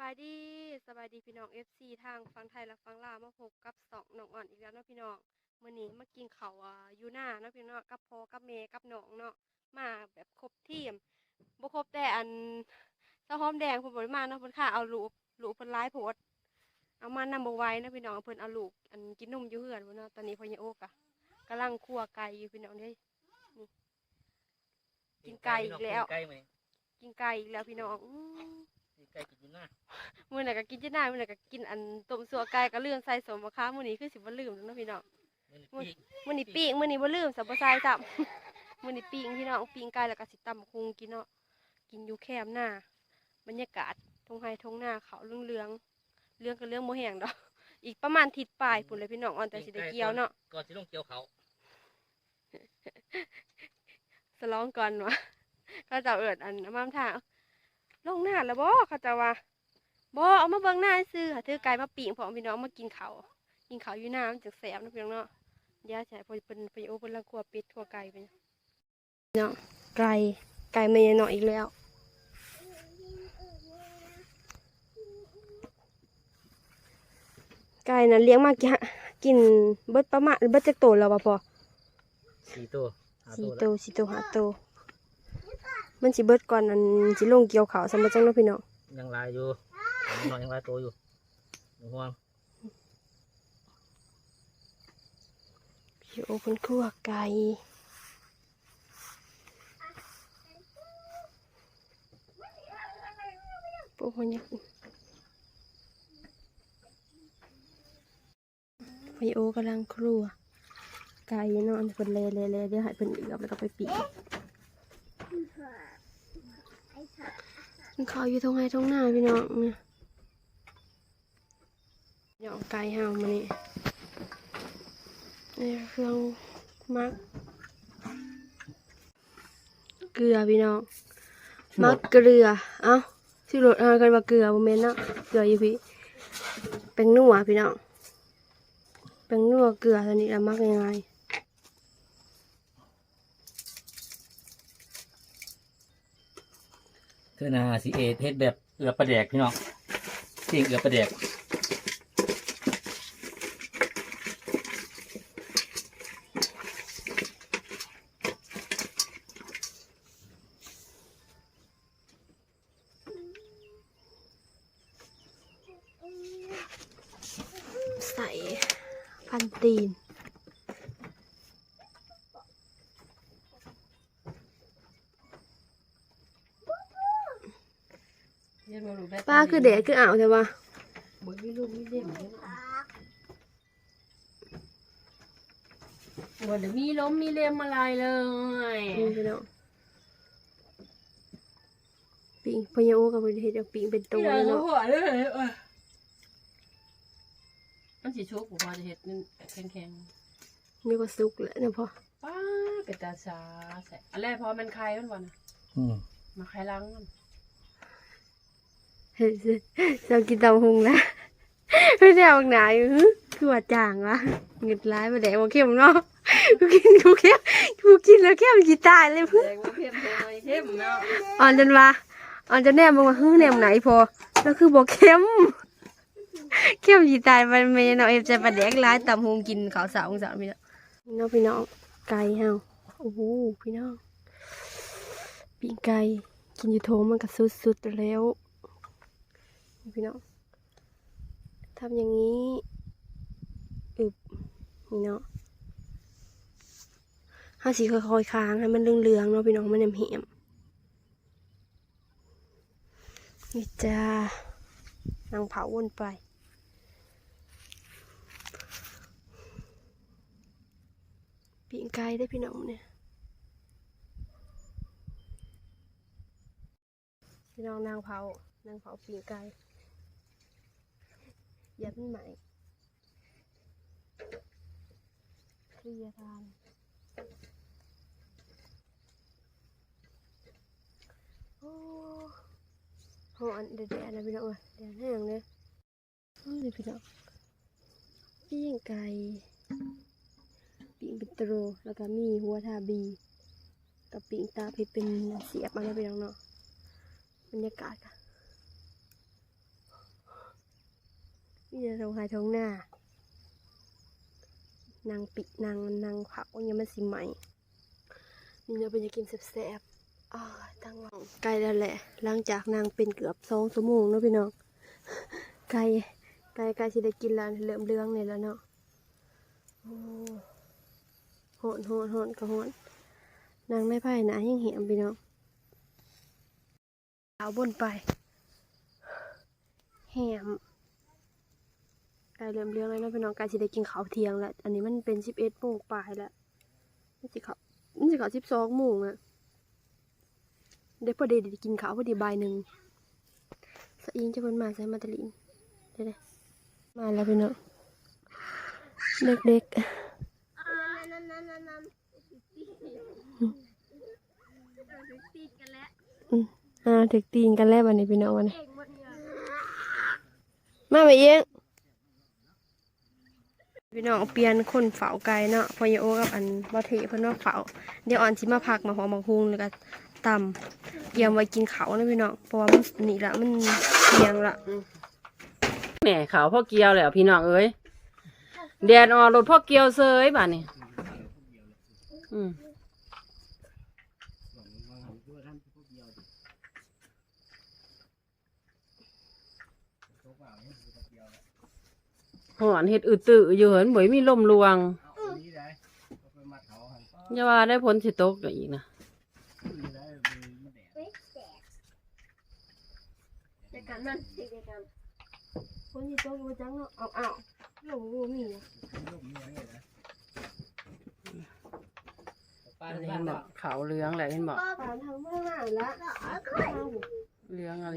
บายดีสบายดีพี่น้อง FC ทางฝั่งไทยและฝั่งลาวมาพบกับสองน้องอ่อนอีกแล้วเนาะพี่น้องมื้อนี้มากินข้าวอ่าอยู่หน้าเนาะพี่น้องกับพ่อกับแม่กับน้องเนาะมาแบบครบทีมบ่ครบแต่อันเจ้าหอมแดงเพิ่นบ่ได้มาเนาะเพิ่นค่าเอาลูกลูกเพิ่นหลายโพดเอามานำบ่ไหว้เนาะพี่น้องเพิ่นเอาลูกอันกินนมอยู่เฮือนพุ่นเนาะตอนนี้พ่อยายโอกะกำลังคั่วไก่อยู่พี่น้องเด้ยนี่กินไก่อีกแล้ว กินไก่ไหมกินไก่อีกแล้วพี่น้องอื้อกิน ไก่กินอยู่หน้ามื้อไหนก็กินจีน่ามื้อไหนก็กินอันต้มสัวไก่ก็ลืมใส่สมมะขามมื้อนี้คือสิบ่ลืมแล้วเนาะพี่น้องมื้อนี้มื้อนี้ปิ้งมื้อนี้บ่ลืมสับบ่ใส่ซ้ำมื้อนี้ปิ้งพี่น้องปิ้งไก่แล้วก็สิตำบักหุงกินเนาะกินอยู่แคมป์หน้าบรรยากาศทงไห้ทงหน้าเขาวเหลืองๆเหลืองก็เหลืองบ่แห้งดอกอีกประมาณทิศปลายพุ่นเลยพี่น้องอ่อนแต่สิได้เกี่ยวเนาะก่อนสิลงเกี่ยวเขาสลองก่อนวะเขาเจะเอิดอันมามทาง ลงหน้าแล้วบ่เขาเจะว่าบ่เอามาเบิ่งหน้าซื้อหาถือไก่มาปิ้งพร้อมพี่น้องมากินข้าวกินข้าวอยู่หน้ามันจังแซ่บเนาะพี่น้องเนาะเดี๋ยวใช้พอเป็นพโอเป็นลังครัวเป็ดครัวไก่ไปเนาะไก่ไก่แม่ยายน้อยอีกแล้วไก่น่ะเลี้ยงมากินกินเบิดประมาณเบิดจักโตแล้วบ่พอสี่ตัวห้าสี่ตัวโตสี่โตห้าโต มันสิเบิดก่อนอันสิลงเกี่ยวขาวสำหรับจังเนาะพี่น้องยังลายอยู่ยังน้อยยังลายตัวอยู่อย่าห่วงพี่โอเพิ่นคั่วไก่พวกมันยังพี่โอกำลังครัวไก่เนาะอันเพิ่นเลเลเลเดี๋ยวให้เพิ่นเอือบแล้วก็ไปปีก กินข้าอยู่ตรงไหนตรงหน้าพี่น้องเนี่ยเดี๋ยอาไก่เฮามานี่นี่เครื่องมัก เกลือพี่น้อง มักเกลือ เอ้าที่รถเอากันว่าเกลือบ่แม่นเนาะ เกลืออยู่พี่แป้งนัวพี่น้องแป้งนัวเกลือตอนนี้ละมักยังไง เธอนาสีเอเทศแบบเอือประแดกพี่น้องสิ่งเอือประแดก ใส่พันตีน ป้าคือเด็กคืออ่าวใช่ปะบนมีลูกมีเล่มด้วยบนมีล้มมีเล่มอะไรเลยนี่พี่น้องปิงพะยาโอกับประเทศเอาปิงเป็นตัวเลยเนาะหัวเลยเออมันสิชุกผมพอจะเห็ดมันแข็งนี่ก็สุกแล้วเนี่ยพอๆป้าเป็นตาชาใส่อันแรกพอมันคลายมันวันอืมมาคลายล้างมัน เรากินตาหุงแล้วไม่ได้เอาหนาอยู่หึคือว่าจางวะเงินร้ายมาแดกมาเข้มเนาะกูกินกูเข้มกูกินแล้วเข้มจีตายเลยเพื่อนอ่อนจนว่าอ่อนจนแนมบอกว่าฮึแนมไหนพอแล้วคือบอกเข้มเข้มจีตายมันไม่เนาะเอฟจะประแดกร้ายตำหุงกินขาวสาวองศาพี่น้องพี่น้องพี่น้องไก่เฮาโอ้โหพี่น้องปิ้งไก่กินอยู่โถมันก็สุดๆแล้ว พี่น้องทำอย่างนี้อึบนี่เนาะห้าสีค่อยๆค้างให้มันเหลืองๆเนาะพี่น้องมันเหี่ยมนี่จ้านางเผาวนไปปีงไก่ได้พี่น้องเนี่ยพี่น้องนางเผานางเผาปีงไก่ ยัดมันใหม่เคลียร์ทานโอ้หอนเด็ดๆนะพี่น้องเอ้ยแดดแห้งเลยเฮ้ยพี่น้องปีงไก่ปิ่งเป็นโตรแล้วก็มีหัวทาบีกับปิ่งตาเพชรเป็นเสียบมาแล้วไปน้องเนาะบรรยากาศค่ะ มีแต่ทงไห้ทงหน้านางปินางนางผักว่ายังมันสิใหม่นี่เราเป็นจะกินแซ่บๆอ่าตั้งหวังไกลแล้วแหละ หลังจากนางเป็นเกือบสองชั่วโมงแล้วพี่น้องไก่ไก่ไก่สิได้กินแล้วเหลือมเรื่องนี่แล้วเนาะโอ้โหนโหนโหนกระโหนนางไม่ไพ่นะยังเหี่ยมพี่น้องเอาบนไปแหม ไก่เหลือมเรื่องแล้วเนะพี่น้องไก่สิได้กินข้าวเที่ยงแล้วอันนี้มันเป็นสิบเอ็ดโมงปลายแล้วมันสิเขามันสิเขาสิบสองโมงอะเดี๋ยวพอดีได้กินข้าวพอดีบ่ายหนึ่งสะอิงจะเพิ่นมาใส่มาตลินเดี๋ยวมาแล้วพี่น้องเด็กๆอ่าถึกตีนกันแล้ววันนี้พี่น้องวันนี้มาไปเอง พี่น้องเปลี่ยนคนเฝ้าไก่เนาะพอยโอกับอันบ่เทเพิ่นว่าเฝ้าเดี๋ยวอ่อนสิมาพักมาหอมบักฮุงแล้วก็ตำเตรียมไว้กินเขาวนะพี่น้องเพราะว่ามันนี่ละมันเที่ยงละแหน่ขาพ่อเกียวแล้วพี่น้องเอ้ยแดดออกรถพ่อเกียวเซยบ้านี่อืม หอนเห็ดอึดตืออยู่เหินบ่ยมีลมลวงอย่าว่าได้พ้นสิตกเดี๋ยวอีกนะเด็กกันมันเด็กกันคนที่โตอยู่จังเนาะเอาเอาลงรูมีอะเห็นบอกขาวเหลืองแหละเห็นบอกปานทางเมื่อหน้าละเหลืองอะไร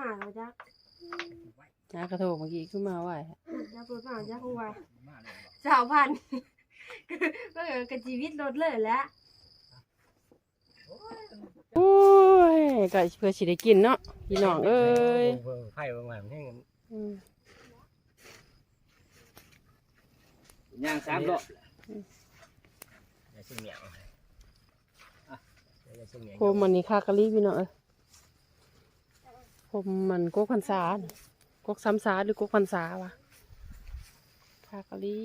มาแล้วจ้ะจ้ากระโถกเมื่อกี้ขึ้นมาไหวจ้าเปิดมาจ้าคงไวสาวพันก็เออกระชีวิตรถเลยแหล้วโอ้ยก็เพื่อสิได้กินเนาะพี่น้องเอ้ยไผ่บางวันให้เงินอืมย่างสามรอบอย่าชิมเหมียวอะอย่าชิมเหมียวโคมมันนี่คากะลีพี่น้องเอ้ย โคมมันกกพันษาน่ะกกซ้ำซาหรือกกพันษาวะคากะลี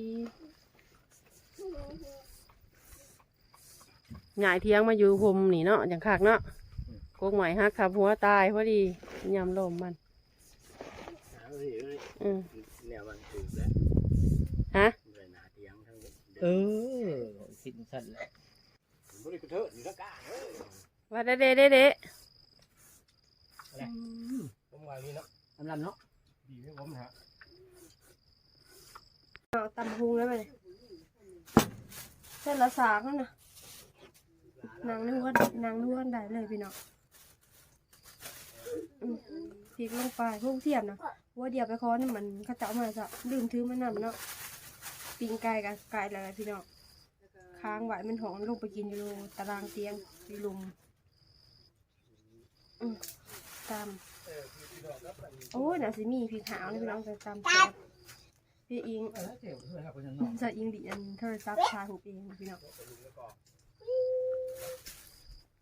หงายเทียงมาอยู่โฮมนี่เนาะอย่างคากเนาะกกใหม่ฮักขับหัวตายพอดียำลมมันอืมเนี่ยมันถูกแล้วฮะเลยหนาเตียงทั้งเออคิดสั้นแล้วบริกรเถอะนี่ก็กล้าเฮ้ยว่าเด้เด้ เด้เด้ผมว่านี่เนาะสำหรับเนาะดีให้ผมฮะเอาตำพุงแล้วไปเส้นละสากนั่นนะนางนึกว่านางนึกว่าได้เลยพี่น้องอืมพริกลงไปพวกเทียมนะว่าเดียวไปคอนมันเขาเจ้ามาจะลืมถือมานำเนาะปิงไก่กับไก่อะไรพี่น้องค้างไว้มันหองลงไปกินอยู่ตารางเตียงพี่ลุมอืม ตำโอ้ยน่าสิมีพริกขาวนี่พี่น้องจะตำแซ่บพี่อิงเออเดี๋ยวเพื่อนครับเพื่อนน้องจะอิงดีอันโทรศัพท์ชาของเองพี่น้อง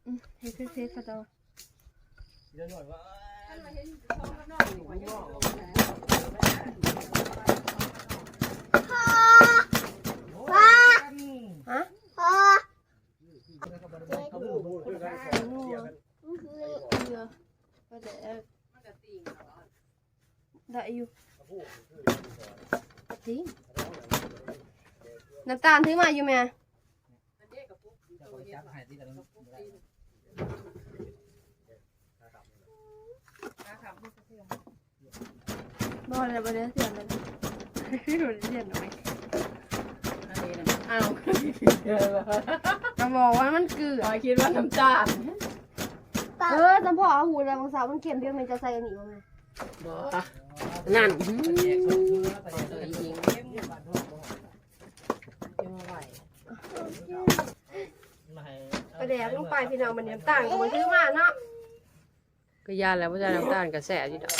อืมเฮ้ยเฮ้ยเขาจะ เดี๋ยวหน่อยว่า ฮะ เขาพูดพูดกัน นัวเกลือก็ได้ได้อยู่จริง น้ำตาลถือมาอยู่ไหมบอลเลยบอลเลยเสียเลยบอลเสียหน่อยอ้าวจะบอกว่ามันเกลือคอยคิดว่าน้ำตาลเออจำพ่อเอาหูแล้วบางสาวมันเค็มเพียงมันจะใส่อันนี้บ้างไหมบ่นั่น อืมประแดกลงไปพี่น้องมันเนี่ยต่างกันมันถือมาเนาะก็ยานแล้วว่าจะน้ำตาลกระแสอยู่ดอก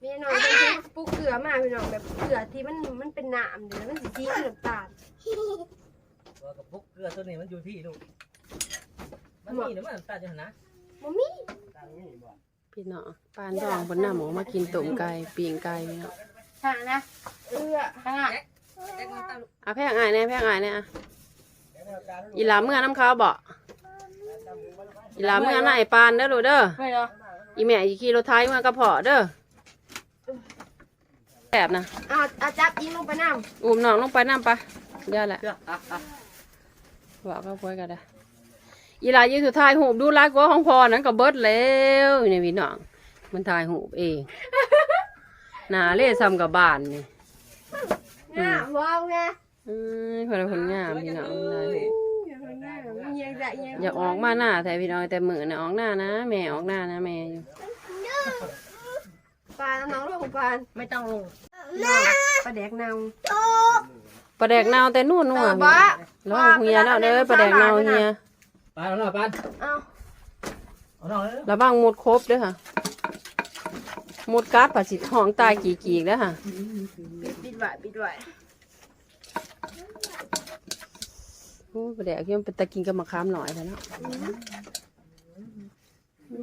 พี่น้องเป็นที่ปลูกเกลือมาพี่น้องแบบเกลือที่มันมันเป็นน้ำเดี๋ยวมันสีสีคือน้ำตาลว่ากับพวกเกลือตัวนี้มันอยู่ที่ลูกมันมีหรือมันตาจะนะมัมีตาไม่มีบ่พี่น้องปานดองบนหน้าหมอมากินต้มไก่ปีงไก่พี่น้องทางนะเอื้อทางอะอะแพงอายแน่แพงอายแน่อะ อีหลาเมื่อน้ำเขาวบ่อีหลาเมื่อน่ะไอ้ปานเด้อลูกเด้อไม่เหรออีแม่อีขี่รถไทยมากระเพาะเด้อแอบนะเอาเอาจับยิงลงไปน้อุ้มน้องลงไปน้ำปะเดี๋ยวแหละเด้ออะอะบอกก็พูดกันได้อีหลายืนสุดท้ายหูบดูร้ายกว่าของพ่อนั้นก็เบิดแล้วนี่พี่น้อง มันถ่ายหูบเองหนาเล่ซ้ำกับบ้านนี่ำงามว้าวไง อืมคนละคนงามพี่น้องได้หูบงามเยียงจะเยียงอยากออกมาหน้าแต่พี่น้องแต่มือน่ะออกหน้านะแม่ออกหน้านะแม่อยู่ปลาน้องลูกปลาไม่ต้องลงปลาแดกเนาปลาแดกเนาแต่นู่นนู่นเออพี่บ้าแล้วเฮียแล้วเด้อปลาแดกเนาเฮียปานเอาหน่อยปานเอาเอาหน่อยเด้อระวังหมดครบเด้อค่ะหมดการ์ดผัดสิท้องตายกี่กีกแล้วค่ะปิดปิดไว้ปิดไว้ โอ้ปลาแดกยังเป็นตะกินกับมะขามหน่อยแล้วเนาะอื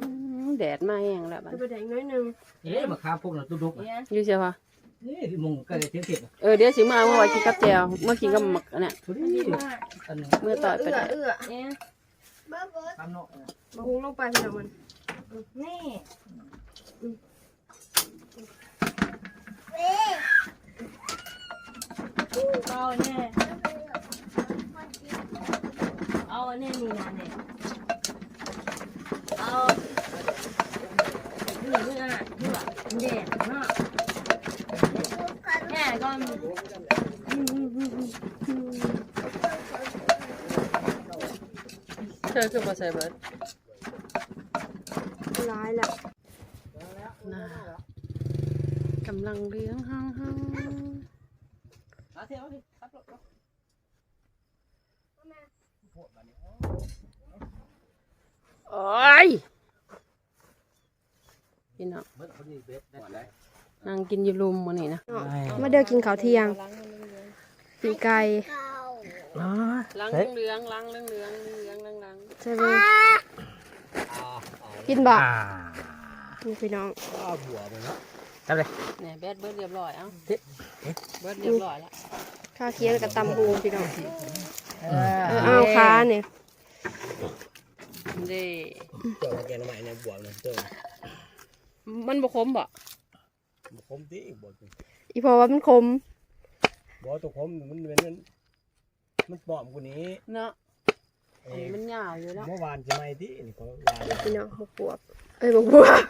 มแดดมาแห้งแล้วบัดปลาแดกน้อยหนึ่งเอ๊ะมาข้ามพวกนั้นตุ๊กๆเนี่ยอยู่เชียวค่ะนี่ที่มุงก็เลยเทียบเทียบเออเดี๋ยวสิมาเอาไว้กินกับแจวเมื่อกินกับหมักอันเนี่ยตัวนี้อันนึงเมื่อต่อยไปเอื้อได้เอื้อเนี่ยตามเนาะมาหุงลงไปพี่น้องมันนี่เอาแน่ เอาแน่นี่นะเนี่ยเอานี่นี่นะนี่ว่ะเด็ดเนาะแน่ก็มีเธอคือบ่ใส่เบิร้ายแล้ว น่ากำลังเลี้ยงห้างห้าง เอาเทียบเอาดิครับรถ โอ้ย พี่น้องเบิดพอดีเบ็ดได้นั่งกินอยู่ลุมมื้อนี้นะมาเดินกินข้าวเที่ยงปีไก่อ๋อล้างเหลืองล้างเหลืองเหลืองเหลืองล้างล้างใช่ไหมกินบ่อ่านี่พี่น้องบัวมันเนาะจับเลยเนี่ยแบดเบิดเรียบร้อยเอ้าเอ๊ะเบิดเรียบร้อยแล้วข้าวเคียงกับตำหูพี่น้องเอเออเอาค้าเนี่ยเด้เจ้าแกนใหม่เนี่ยบวกนะเจ้า มันบ่คมบ่บ่คมติบวกอีพอว่ามันคมบ่ตัวคมมันเป็นมันมันปลอมกว่านี้เนาะเออันอนี้มันยาวอยู่แล้วเมื่อวานจะไม่ตินี่เขาวานพี่น้องบกบวบเอ้ยบกบวบ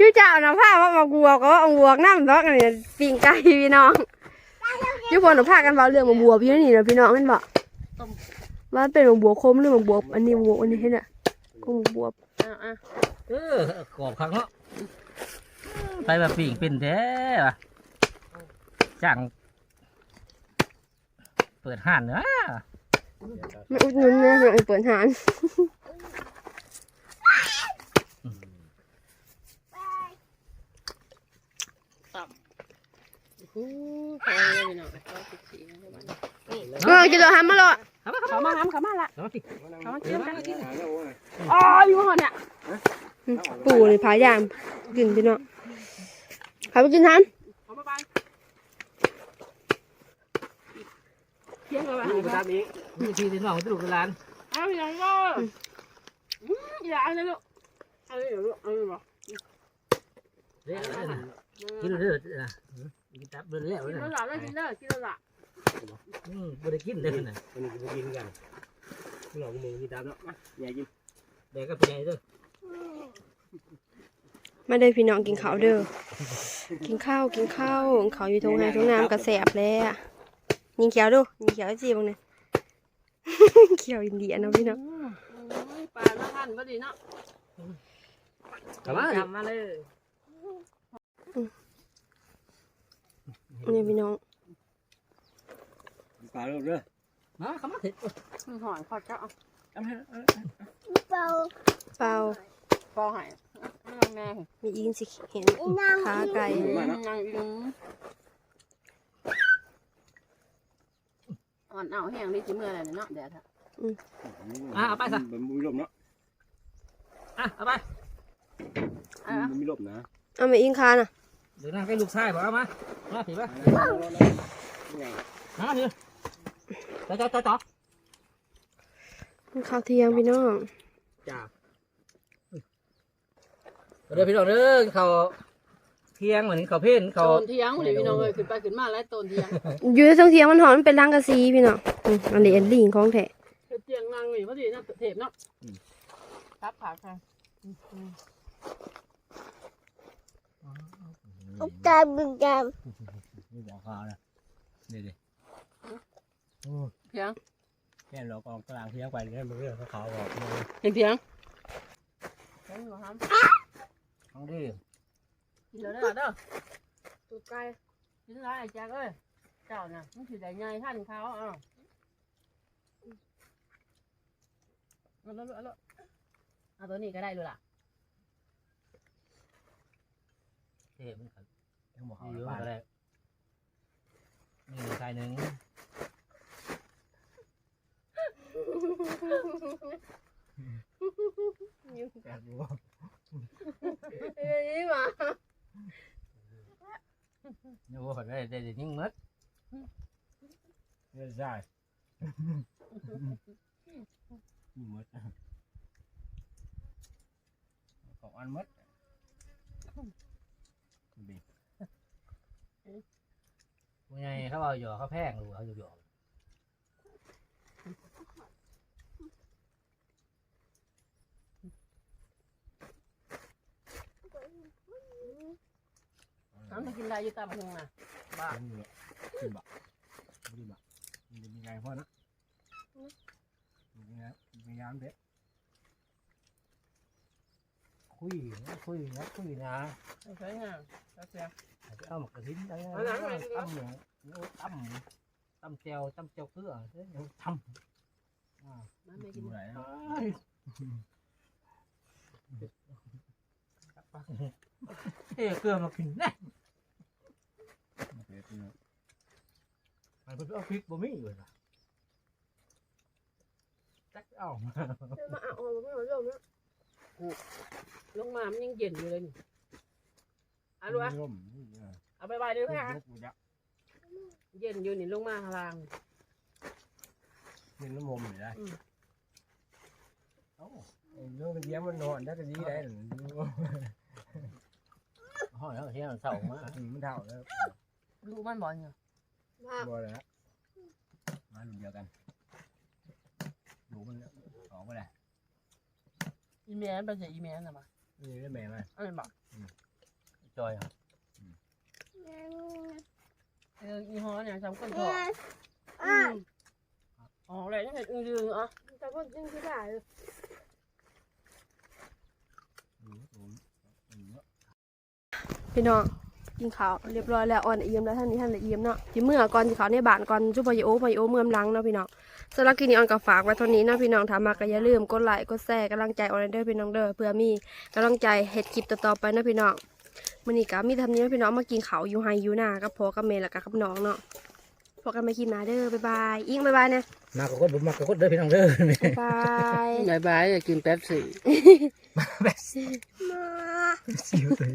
ยูเจ้านะผ้าว่าบกบวบก็ว่าเอาบวกน้ำดอกอันนี้ปิ่งไก่พี่น้องยูพอหนูพากันเบาเรื่องบกบวบอยู่นี่นะพี่น้องนั่นบอกว่าเป็นบกบวบคมหรือบกบวบอันนี้บกบวบอันนี้เห็นอะบกบวบอะอะเออกรอบครั้งเนาะ ไปแบบปีกเป็นแท้ว่ะจ้างเปิดห้านเนาะไม่อุดหนุนนะพี่น้องเปิดหานโอ้ไปเลยพี่น้องเอาสิบสี่นะเดี๋ยวบัดนี้เออกินตัวหันมาเลยเขามาหามเขามาละเอาสิเขามาเกี่ยวกันหาแล้วโอ้ยอ๋ออยู่ห่อเนี่ยปู่เลยพายามกินพี่น้องเขาไปกินทันเขามาบังเที่ยงเลยว่ะ ดูไปตามนี้มีทีที่น้องที่ลูกหลานเอาอย่างก็อืมอย่าเอาเลยลูกเอาเลยเดี๋ยวลูกเอาเลยบอกเด้อกินเด้อนะกินตับเดินแล้วกินนะแล้วหล่ะเลยกินแล้วกินแล้วหล่ะอืมบ่ได้กินเด้อนะวันนี้ก็กินกันหลอกมึงกินตามเนาะมาอย่ากินแบกกับใหญ่เด้อมาเด้อพี่น้องกินข้าวเด้อ กินข้าวกินข้าวข้าวอยู่ทงไห้ทงน้ำกระแสบแล้วยิงเขียวดูยิงเขียวจีบางเนี่ยเขียวอินเดียเนาะพี่น้องปลาละพันพอดีเนาะกลับมาจับมาเลยนี่พี่น้องปลาเด้อมากลับมาเถิดหอยขอดเจ้าเอาเปล่าปอหอย นั่งแม่มีอินสิเห็นขาไก่นั่งอิงอ่อนเอาแห้งดิจิเมื่อไรเนาะเดี๋ยวเถอะอะเอาไปซะมันมุ้ยลมเนาะอะเอาไปอะมันมีลบนะเอามาอิงคาน่ะเดี๋ยวนั่งใกล้ลูกชายบอกเอามามาถือป่ะมาถือต่อต่อต่อต่อกินข้าวเที่ยงพี่น้องจ้า เดี๋ยวพี่น้องเด้อเขาเที่ยงเหมือนเขาเพ่นเขาโตนเที่ยงเลยพี่น้องเอ้ยขึ้นไปขึ้นมาแล้วโตนเที่ยงอยู่ในเทิงเที่ยงมันหอมมันเป็นรังกะซีพี่น้องอืมอันนี้อันลิงของแท้เฮ็ดเที่ยงนั่งนี่พอดีนะเทปเนาะครับขาค่ะตาบึงกามนี่บอกเขานะนี่ดิเที่ยงแค่เรากองกลางเที่ยงไปเนี่ยมันเรื่องเขาเขาบอกมาเห็นเที่ยงเห็นบ่ครับ ทั้งที่กินแล้วเด้อเด้อตูดไก่กินไรไอ้แจ๊กเอ้ยเจ้าน่ะมันสิได้ใหญ่ท่านเขาอ้าวเอาแล้วเอาแล้วเอาตัวนี้ก็ได้เลยล่ะเท่มันเขาทั้งหมดเขาเยอะบ้านอะไรนี่ชายหนึ่งแอบรู้เอ้ยมานี่ว่า ได้ได้ได้ยิ่งมัดไม่ใช่นี่หมดของอันมัดบีบว่าไงเขาเอาหยอกเขาแพงหรือเอาหย อกน้ำมากินได้อยู่ตามหงน่ะบ้าเป็นเนี่ยขึ้นบะขึ้นบะมันจะมีไงพ่อนะมีไงมียามเด็กคุยนะคุยนะคุยนะใช่งามแล้วเสียเอาหมกกระทิ้นได้เอาหนังหน่อยสิครับตั้มหมูตั้มตั้มเจียวตั้มเจียวเกลือเดี๋ยวทำมาไม่กิกินนไหนเอ้เกลือมากินนะ มันเพิ่งเอาพริกบะหมี่เลยนะจักเอามาอะอ๋อไม่เอาเรื่องนี้ลงมามันยังเย็นอยู่เลยนี่เอาดูอะร่มเอาไปไว้ด้วยค่ะยกมือยักเย็นอยู่นี่ลงมาข้างล่าง เป็นน้ำมมอยู่ได้อืม เอ้าเรื่องเยี่ยมมันนอนได้ก็ดีได้หรอห้อยแล้วเที่ยงเสาร์มามันเท่าแล้ว ดูมันบ่อยเนี่ยภาพบ่แล้วมาหลุมเดียวกันดูมันออกไปเลยอีเมลไปเสียอีเมลน่ะมานี่ได้แม่มาเอันนั้นบอกจอยเอออีฮอเนี่ยจำก้นทองอ๋ออะไรนี่เห็ดอึ้งยืงอะแต่คนจริงคือได้พี่น้อง กินข้าวเรียบร้อยแล้วอ่อนเอี่ยมแล้วท่านนี้ท่านละเอี่ยมเนาะที่เมื่อก่อนที่เขาในบ้านก่อนจุบอยโอพอยโอเมื่อมหลังเนาะพี่น้องสำหรับกินนี้อ่อนกับฝากไว้เท่านี้เนาะพี่น้องถามมาก็อย่าลืมกดไลค์กดแชร์กำลังใจออนเดอร์พี่น้องเด้อเพื่อมีกำลังใจเฮ็ดคลิปต่อๆไปเนาะพี่น้องมื้อนี้ก็มีทำนี้เนาะพี่น้องมากินข้าวอยู่ไฮอยู่หน้ากับพ่อกับแม่แล้วก็กับน้องเนาะพบกันใหม่คลิปหน้าเด้อบ๊ายบายอิงบ๊ายบายนะมากกว่าคนมากกว่าคนเด้อพี่น้องเด้อบ๊ายบายบายบายอยากกินแป๊บซี่มา สิวตัว